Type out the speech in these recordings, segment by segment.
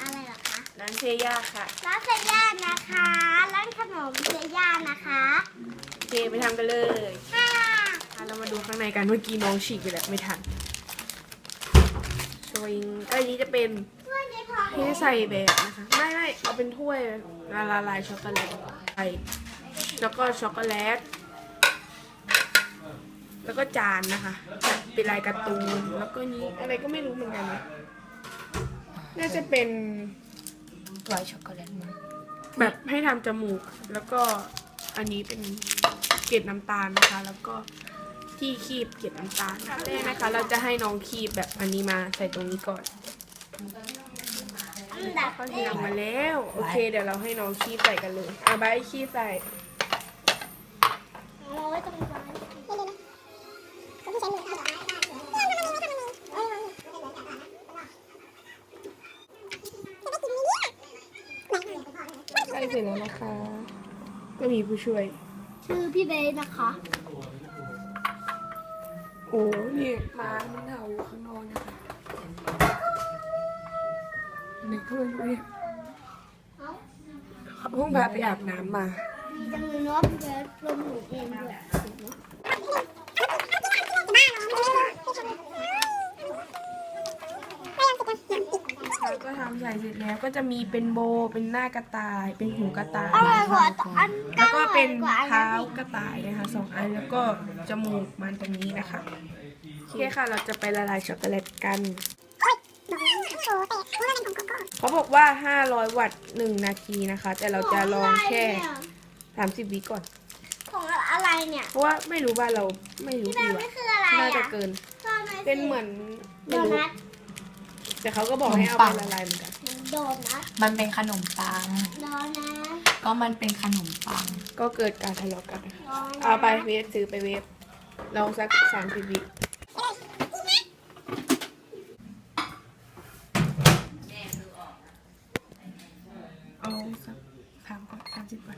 อะไรเหรอคะ ร้านเซย่าค่ะ ร้านเซย่านะคะ ร้านขนมเซย่านะคะโอเคไปทำกันเลยค่ะอะเรามาดูข้างในกันเมื่อกี้น้องฉีกไปแล้วไม่ทันชวิงอันนี้จะเป็นเพื่อนในท้องให้ใส่แบบนะคะ ไม่ไม่เอาเป็นถ้วยละละลายช็อกโกแลตใส่แล้วก็ช็อกโกแลต แล้วก็จานนะคะแบบเป็นลายการ์ตูน แล้วก็นี้อะไรก็ไม่รู้เหมือนกันนะ น่าจะเป็นไวท์ช็อกโกแลตมั้งแบบให้ทำจมูก แล้วก็อันนี้เป็นเกล็ดน้ำตาลนะคะ แล้วก็ที่คีบเกล็ดน้ำตาลขั้นแรกนะคะ เราจะให้น้องคีบแบบอันนี้มาใส่ตรงนี้ก่อนอันดับข้าวเหนียวมาแล้ว โอเค เดี๋ยวเราให้น้องคีบใส่กันเลยอะใบร์ทคีบใส่เราไว้ตรงนี้ ร็จแล้วนะคะ ก็มีผู้ช่วย ชื่อพี่เบสนะคะ โอ้นี่ม้ามันเห่าอยู่ข้างนอกนะคะเด็กเพื่อนด้วยเขาเพิ่งพาไปอาบน้ำมาจังเลยเนาะพี่เบสลมหนูเองด้วย เราก็ทำใส่เสร็จแล้วก็จะมีเป็นโบเป็นหน้ากระต่าย เป็นหูกระต่ายอร่อยกว่าอันแล้วก็เป็นกว่าอันเท้านั้นอีกกระต่ายนะคะสองอันแล้วก็จมูกมันตรงนี้นะคะโอเคค่ะเราจะไปละลายช็อกโกแลตกันเขาบอกว่า 500 วัตต์1นาทีนะคะ แต่เราจะลองแค่ 30วิก่อน ของอะไรเนี่ย เพราะว่าไม่รู้ว่าเราไม่รู้พี่ดีเบสว่าไม่คืออะไรน่าจะอะเกินซ่อนไว้สิเป็นเหมือนโดไม่รู้นัทแต่เขาก็บอกให้เอาไปละลายเหมือนกัน โดนัทมันเป็นขนมปังโดนัทก็มันเป็นขนมปัง ก็เกิดการทะเลาะกันนะคะโดนัทเอาไปเวฟซื้อไปเวฟลองสักสามสิบวิเอาสักสามก่อนสามสิบก่อน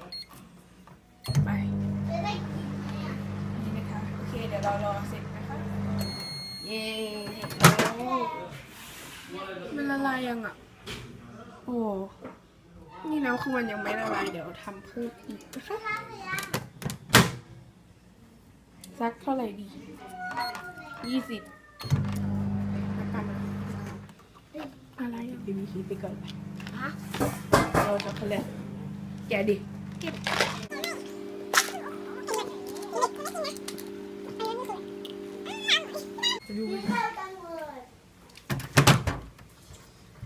ไป จะได้นี่นะคะ โอเค เดี๋ยวเรารอเสร็จนะคะ เย้เสร็จแล้วมันละลายยังอะ โอ้ นี่น้ำคือมันยังไม่ละลายเดี๋ยวทำเพิ่มอีกนะคะสักเท่าไหร่ดียี่สิบแล้วกันนะอะไรอะบีบีคีไปก่อนไปฮะเราช็อกโกแลตแกะดิเก็บจะดูกินข้าวกันเลย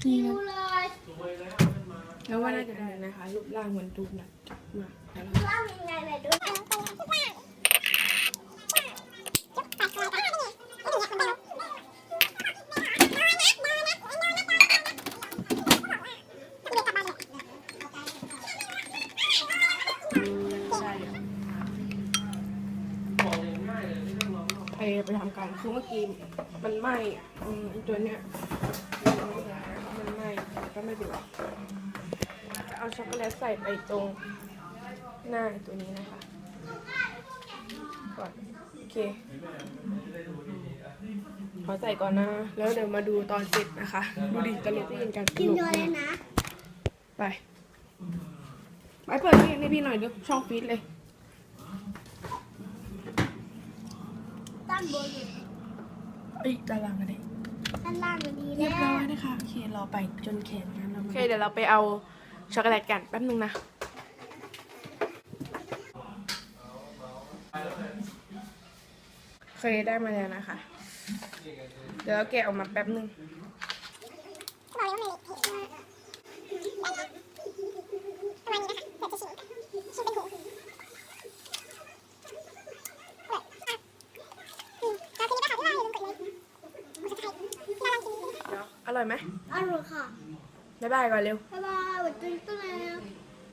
นี่ดูนะเลย แล้วว่าน่าจะได้นะคะรูปร่างมือนตูบนะจับมากว่ายังไงไหนดูใช่ไปไปทำการคือเมื่อกี้มันไหม้อืมไอ้ตัวเนี้ย ก็ไม่เป็นไรจะเอาช็อกโกแลตใส่ไปตรงหน้าไอ้ตัวนี้นะคะก่อนโอเคขอใส่ก่อนนะ แล้วเดี๋ยวมาดูตอนเสร็จนะคะ ดูดิตลกเล่นกันกินตลโดกเลยมากนะ ไปไปเปิดนี่ให้พี่หน่อยดูช่องฟีดเลยด้านบนอยู่เอ้ยด้านล่างกันเลย ด้านล่างมันดีเรียบแล้ร้วอยนะคะ โอเค รอไปจนแขนกันโอเคเดี๋ยวเราไปเอาช็อกโกแลตกันแป๊บนึงนะเคยได้มาแล้วนะคะ เดี๋ยวเราแกะออกมาแป๊บนึง เดี๋ยว อร่อยไหมอร่อยค่ะ บ๊ายบายก่อนเร็ว บ๊ายบายหวัดดีต้นแล้วบ